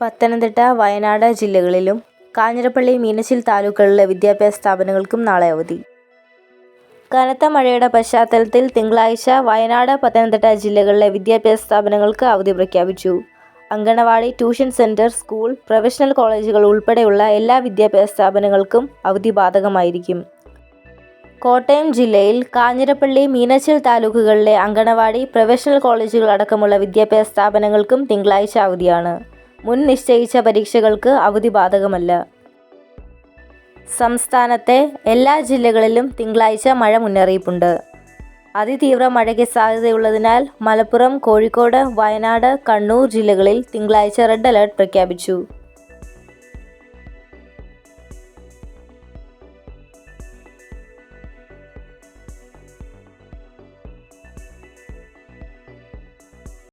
പത്തനംതിട്ട വയനാട് ജില്ലകളിലും കാഞ്ഞിരപ്പള്ളി മീനച്ചിൽ താലൂക്കുകളിലെ വിദ്യാഭ്യാസ സ്ഥാപനങ്ങൾക്കും നാളെ അവധി. കനത്ത മഴയുടെ പശ്ചാത്തലത്തിൽ തിങ്കളാഴ്ച വയനാട് പത്തനംതിട്ട ജില്ലകളിലെ വിദ്യാഭ്യാസ സ്ഥാപനങ്ങൾക്ക് അവധി പ്രഖ്യാപിച്ചു. Anganwadi tuition centre school professional കോളേജുകൾ ഉൾപ്പെടെയുള്ള എല്ലാ വിദ്യാഭ്യാസ സ്ഥാപനങ്ങൾക്കും അവധി ബാധകമായിരിക്കും. കോട്ടയം ജില്ലയിൽ കാഞ്ഞിരപ്പള്ളി മീനച്ചിൽ താലൂക്കുകളിലെ അങ്കണവാടി പ്രൊഫഷണൽ കോളേജുകൾ അടക്കമുള്ള വിദ്യാഭ്യാസ സ്ഥാപനങ്ങൾക്കും തിങ്കളാഴ്ച അവധിയാണ്. മുൻ നിശ്ചയിച്ച പരീക്ഷകൾക്ക് അവധി ബാധകമല്ല സംസ്ഥാനത്തെ എല്ലാ ജില്ലകളിലും തിങ്കളാഴ്ച മഴ മുന്നറിയിപ്പുണ്ട്. അതിതീവ്ര മഴയ്ക്ക് സാധ്യതയുള്ളതിനാൽ മലപ്പുറം കോഴിക്കോട് വയനാട് കണ്ണൂർ ജില്ലകളിൽ തിങ്കളാഴ്ച റെഡ് അലർട്ട് പ്രഖ്യാപിച്ചു.